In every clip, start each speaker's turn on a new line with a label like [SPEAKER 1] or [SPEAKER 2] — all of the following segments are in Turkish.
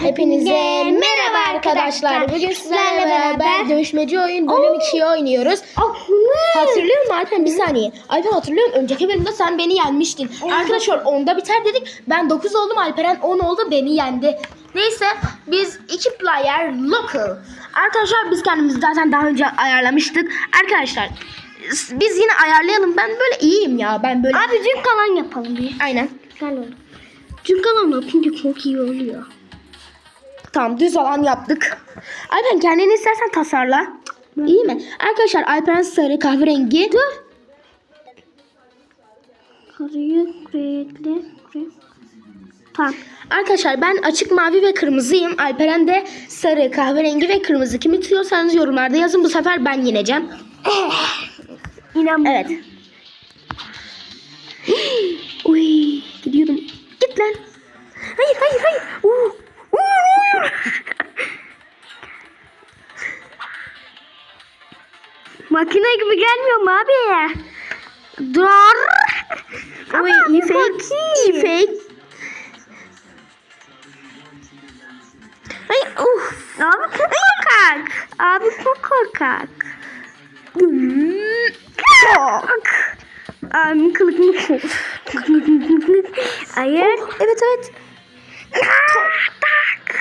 [SPEAKER 1] Hepinize merhaba arkadaşlar. Bugün sizlerle beraber dövüşmeci oyun bölüm 2'yi oynuyoruz. Hatırlıyor musun Alpen bir saniye. Alpen hatırlıyorum önceki bölümde sen beni yenmiştin. Arkadaşlar 10'da biter dedik. Ben 9 oldum Alperen 10 oldu beni yendi. Neyse biz iki player local. Arkadaşlar biz kendimizi zaten daha önce ayarlamıştık. Arkadaşlar biz yine ayarlayalım. Ben böyle iyiyim ya. Ben böyle
[SPEAKER 2] Abi cüm kalan yapalım bir.
[SPEAKER 1] aynen.
[SPEAKER 2] Gel oğlum. Cüm kalan yapınca çok iyi oluyor.
[SPEAKER 1] Tamam düz alan yaptık. Alpen kendini istersen tasarla. İyi mi? Arkadaşlar Alperen sarı kahverengi. Dur.
[SPEAKER 2] Karıyı renkli. renk- Tamam.
[SPEAKER 1] Arkadaşlar ben açık mavi ve kırmızıyım. Alperen de sarı, kahverengi ve kırmızı. Kimi tutuyorsanız yorumlarda yazın. Bu sefer ben yeneceğim.
[SPEAKER 2] İnan
[SPEAKER 1] Evet. Uy, gidiyorum. Git lan. Hayır, hayır, hayır. Uh.
[SPEAKER 2] Makine gibi gelmiyor mu abi? Dur. Ama
[SPEAKER 1] iyi fake. iyi fake. Ay, uh.
[SPEAKER 2] Abi çok korkak. Abi çok korkak. Korkak. Abi kılık mı? Hayır.
[SPEAKER 1] Evet, evet.
[SPEAKER 2] Tak.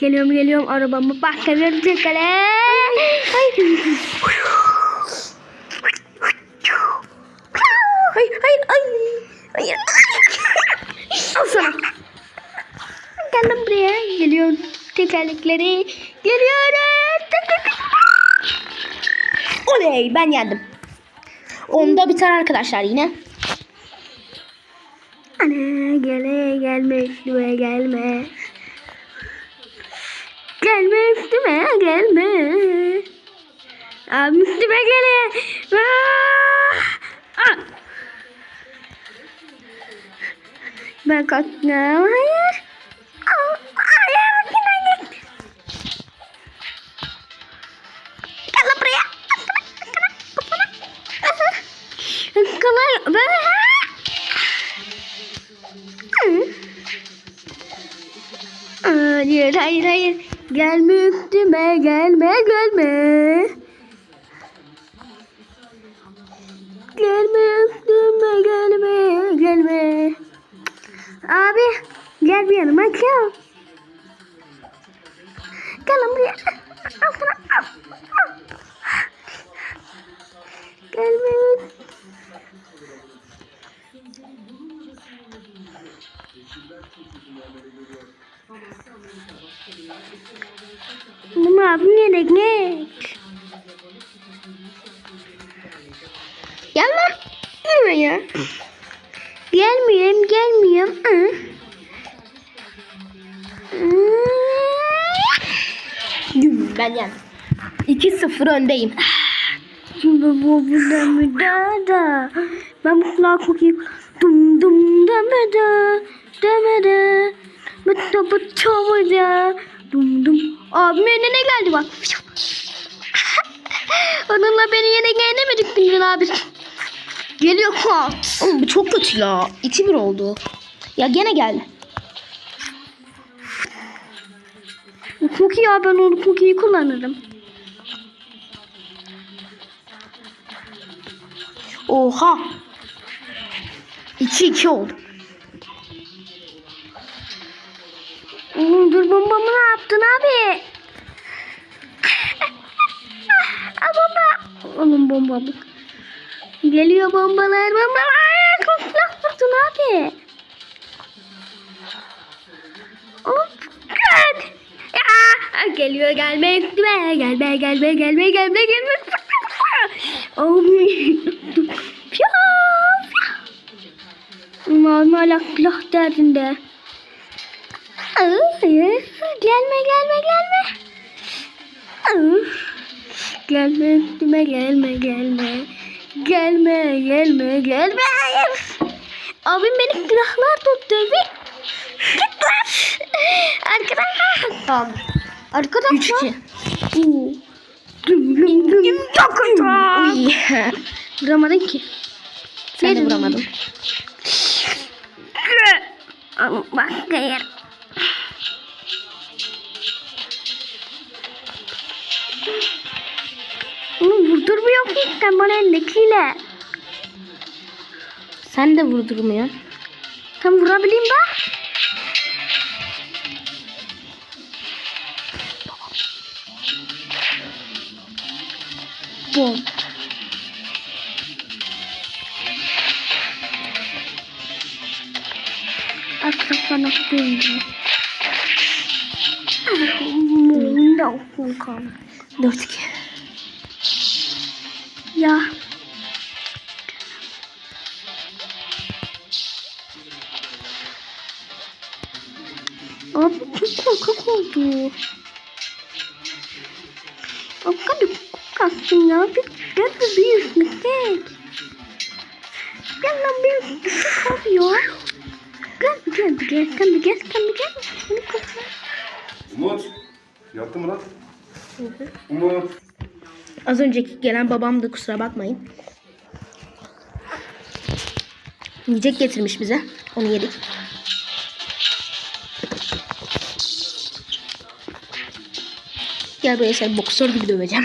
[SPEAKER 2] Geliyorum geliyorum arabamı bakıyorum tekrar.
[SPEAKER 1] Hayır,
[SPEAKER 2] tekerlekleri. Tık.
[SPEAKER 1] Oley, ben yendim. Onda biter arkadaşlar yine.
[SPEAKER 2] Ana gele gelme üstüme gelme. Gelme üstüme gelme. Abi üstüme gele. Ah! Ben kalktım. Hayır. Kolay. Ben... Hayır, hayır, hayır. Gelme üstüme, gelme, gelme. Gelme üstüme, gelme, gelme. Abi, gel bir yanıma, gel. Gel buraya. Gelme Bunu abim yedek ne? Gel lan. Yürüme ya. Gelmiyorum, gelmiyorum.
[SPEAKER 1] Ben yendim. 2-0 öndeyim.
[SPEAKER 2] Şimdi bu burada mı da da. Ben bu kulağı iyi. Dum dum demede. Demede. Bıtta bıtta bıtta. Dum dum. Abim önüne geldi bak. Onunla beni yine yenemedik Gündür abi. Geliyor.
[SPEAKER 1] Oğlum bu çok kötü ya. 2-1 oldu. Ya gene gel.
[SPEAKER 2] İyi abi ben onu çok iyi kullanırım.
[SPEAKER 1] Oha. 2-2 oldu.
[SPEAKER 2] Oğlum dur bombamı ne yaptın abi? Aa, bomba. Oğlum bomba bu. Geliyor bombalar bombalar. Silah vurdun abi. Hop. Kaç. Ya, geliyor gelme. Gelme gelme gelme gelme gelme. Abi. Pya. Ulan hala silah derdinde. Gelme gelme gelme. Gelme üstüme gelme gelme. Gelme gelme gelme. Hayır. Abim beni silahlar tuttu. Bir. Git lan. Arkadaşlar.
[SPEAKER 1] Tamam.
[SPEAKER 2] Arkadaşlar.
[SPEAKER 1] 3-2.
[SPEAKER 2] Oo. Güm güm güm.
[SPEAKER 1] Uy.
[SPEAKER 2] Vuramadın ki.
[SPEAKER 1] Sen de vuramadın.
[SPEAKER 2] Bak hayır. Sen bana elindekiyle.
[SPEAKER 1] Sen de vurdurmuyor.
[SPEAKER 2] Tam vurabileyim bak. Bom. Atrafına döndü. Bunda okulkan. Dört
[SPEAKER 1] kere.
[SPEAKER 2] Ya. Abi çok korkak oldu. Bak hadi kastım ya. Bir, ben de büyük müstek. Gel lan benim düşük yapıyor. Gel gel gel gel gel gel gel.
[SPEAKER 3] Umut. Yattı mı lan? Hı hı. Umut.
[SPEAKER 1] Az önceki gelen babamdı kusura bakmayın. Yiyecek getirmiş bize. Onu yedik. Gel buraya sen boksör gibi döveceğim.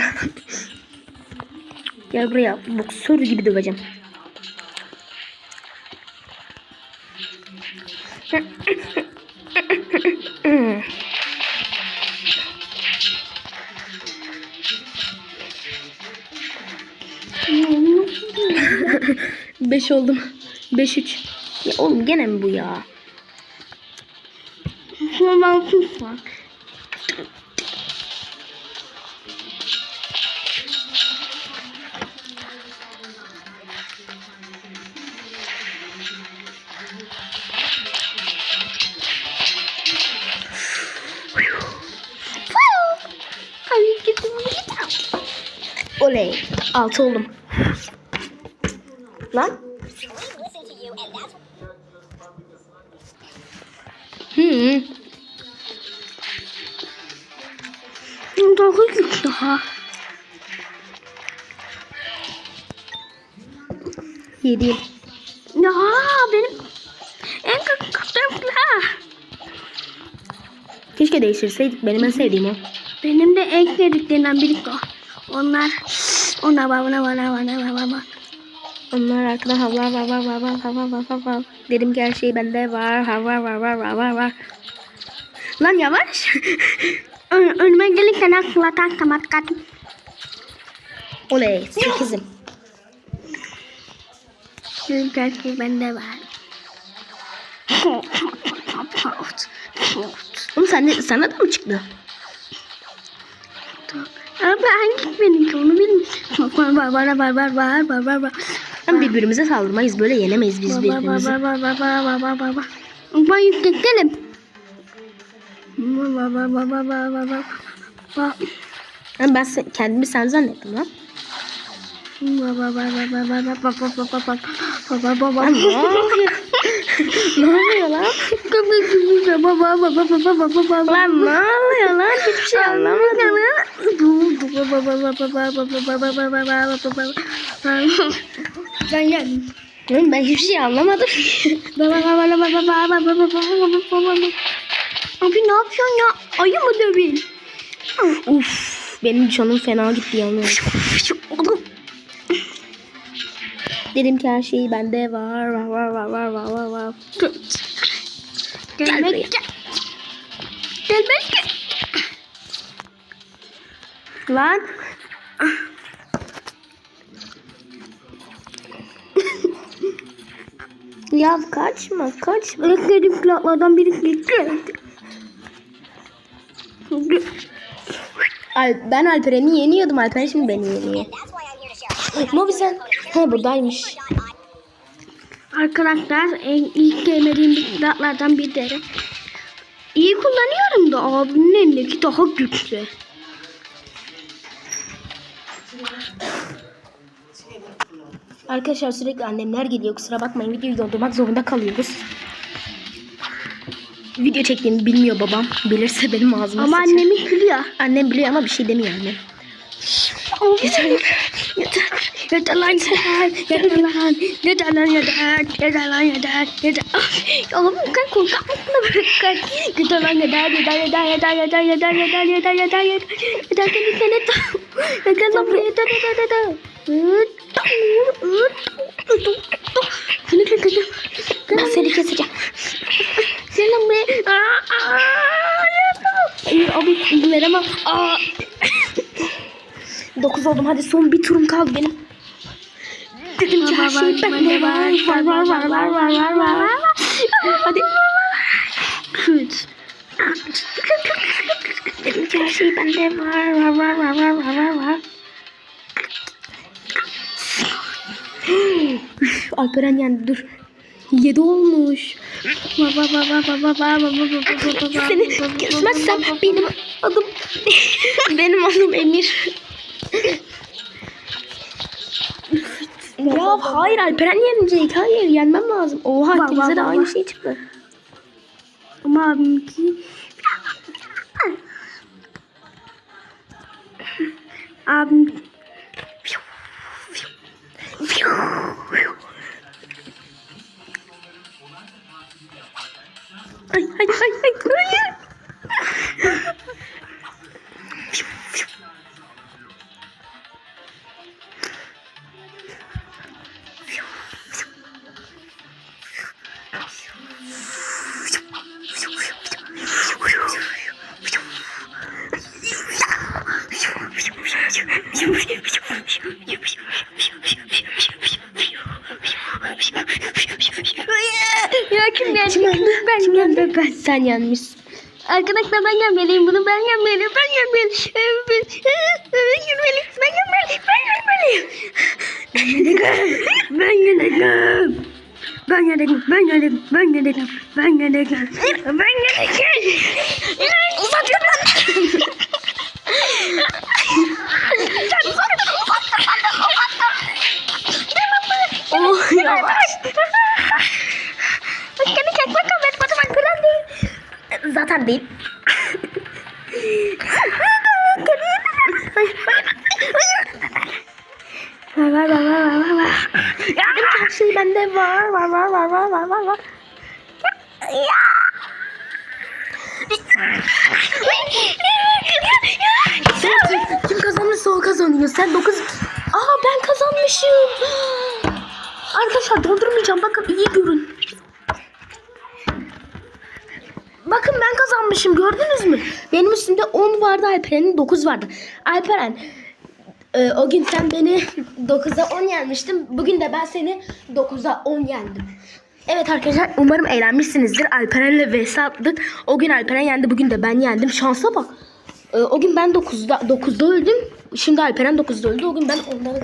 [SPEAKER 1] Gel buraya boksör gibi döveceğim. 5 oldum. 5 3. Ya oğlum gene mi bu ya?
[SPEAKER 2] Şuradan sus.
[SPEAKER 1] Oley. Altı oldum. Lan. Hmm.
[SPEAKER 2] Daha güç daha.
[SPEAKER 1] Yedi.
[SPEAKER 2] Ya benim en kötü kaplarımla.
[SPEAKER 1] Keşke değiştirseydik. Benim en sevdiğim o.
[SPEAKER 2] Benim de en sevdiklerinden biri o. Onlar ona baba ona bana bana bana bana
[SPEAKER 1] onlar arkada hava hava hava hava hava hava dedim ki her şey bende var hava hava hava var lan yavaş
[SPEAKER 2] Ön, önüme gelirken akla tak tamat kat
[SPEAKER 1] oley sekizim
[SPEAKER 2] dedim ki her şey bende var
[SPEAKER 1] Oğlum sen de, sana da mı çıktı?
[SPEAKER 2] Abi hangi benimki onu bilmiyorum. Var var var var var var var var.
[SPEAKER 1] Ama birbirimize saldırmayız. Böyle yenemeyiz biz
[SPEAKER 2] Var var var
[SPEAKER 1] birbirimizi.
[SPEAKER 2] var var var var var var. Ben yüksektenim. Var var var var var var var var.
[SPEAKER 1] Ama ben sen- kendimi sen zannettim lan.
[SPEAKER 2] Var var var var var var var var var
[SPEAKER 1] ne oluyor? lan? Lan ne oluyor lan? Hiçbir şey anlamadım.
[SPEAKER 2] Ben geldim.
[SPEAKER 1] Oğlum ben hiçbir şey anlamadım.
[SPEAKER 2] Abi ne yapıyorsun ya? Ayı mı döveyim?
[SPEAKER 1] Uf, benim canım fena gitti yalnız. Dedim ki her şey bende var. Var var var var var var var.
[SPEAKER 2] Gel
[SPEAKER 1] buraya.
[SPEAKER 2] Gel buraya.
[SPEAKER 1] Lan. ya kaçma kaçma.
[SPEAKER 2] Bekledim kulaklardan biri gitti.
[SPEAKER 1] Al, ben Alperen'i yeniyordum. Alperen şimdi beni yeniyor. Mobi sen He buradaymış.
[SPEAKER 2] Arkadaşlar en ilk sevmediğim bir silahlardan biri. İyi kullanıyorum da abimin elindeki daha güçlü.
[SPEAKER 1] Arkadaşlar sürekli annemler geliyor. Kusura bakmayın videoyu doldurmak zorunda kalıyoruz. Video çektiğimi bilmiyor babam. Bilirse benim ağzıma
[SPEAKER 2] Ama
[SPEAKER 1] sıçar.
[SPEAKER 2] annemi biliyor.
[SPEAKER 1] Annem biliyor ama bir şey demiyor annem.
[SPEAKER 2] Yeter yeter. Yeter lan yeter. Yeter lan. Yeter lan yeter. Yeter lan yeter. Yeter. Ya oğlum kan korkak mısın da böyle kan? Yeter lan yeter. Yeter yeter yeter yeter yeter yeter yeter yeter yeter. Yeter seni seni. Yeter lan buraya yeter yeter yeter.
[SPEAKER 1] Ben seni keseceğim.
[SPEAKER 2] Senin be.
[SPEAKER 1] Hayır abi veremem. Aa. 9 oldum hadi son bir turum kaldı benim. Dedim ki her şey bende var. Var var var var var var var var. Hadi.
[SPEAKER 2] Küt.
[SPEAKER 1] Dedim ki her şey bende var. Var var var var var var var. Alperen yendi dur. 7 olmuş. Seni kesmezsem benim adım benim adım Emir ya hayır Alperen yenecek. Hayır yenmem lazım. Oha
[SPEAKER 2] Bak,
[SPEAKER 1] ikimize
[SPEAKER 2] bak,
[SPEAKER 1] de
[SPEAKER 2] bak,
[SPEAKER 1] aynı şey çıktı.
[SPEAKER 2] Ama abimki abim ya kim geldi? Ben geldim.
[SPEAKER 1] Ben. Sen yenmişsin.
[SPEAKER 2] Arkadaşlar ben gelmeliyim bunu ben gelmeliyim ben gelmeliyim ben ben gelmeliyim ben gelmeliyim ben gelmeliyim ben geleceğim ben geleceğim ben geleceğim ben geleceğim ben geleceğim ben geleceğim
[SPEAKER 1] Uzatma lan. Oh yavaş.
[SPEAKER 2] Beni çekme kamer bana bak falan değil
[SPEAKER 1] Zaten değil.
[SPEAKER 2] Var var var var var var
[SPEAKER 1] Dedim ki her şey bende var var var var var var var var. Sen kim kazanırsa o kazanıyor. Sen 9... Aa ben kazanmışım. Arkadaşlar dondurmayacağım. Bakın iyi görün. Bakın ben kazanmışım gördünüz mü? Benim üstümde 10 vardı Alperen'in 9 vardı. Alperen e, o gün sen beni 9'a 10 yenmiştin. Bugün de ben seni 9'a 10 yendim. Evet arkadaşlar umarım eğlenmişsinizdir. Alperen'le vs attık. O gün Alperen yendi bugün de ben yendim. Şansa bak. E, o gün ben 9'da 9'da öldüm. Şimdi Alperen 9'da öldü. O gün ben ondan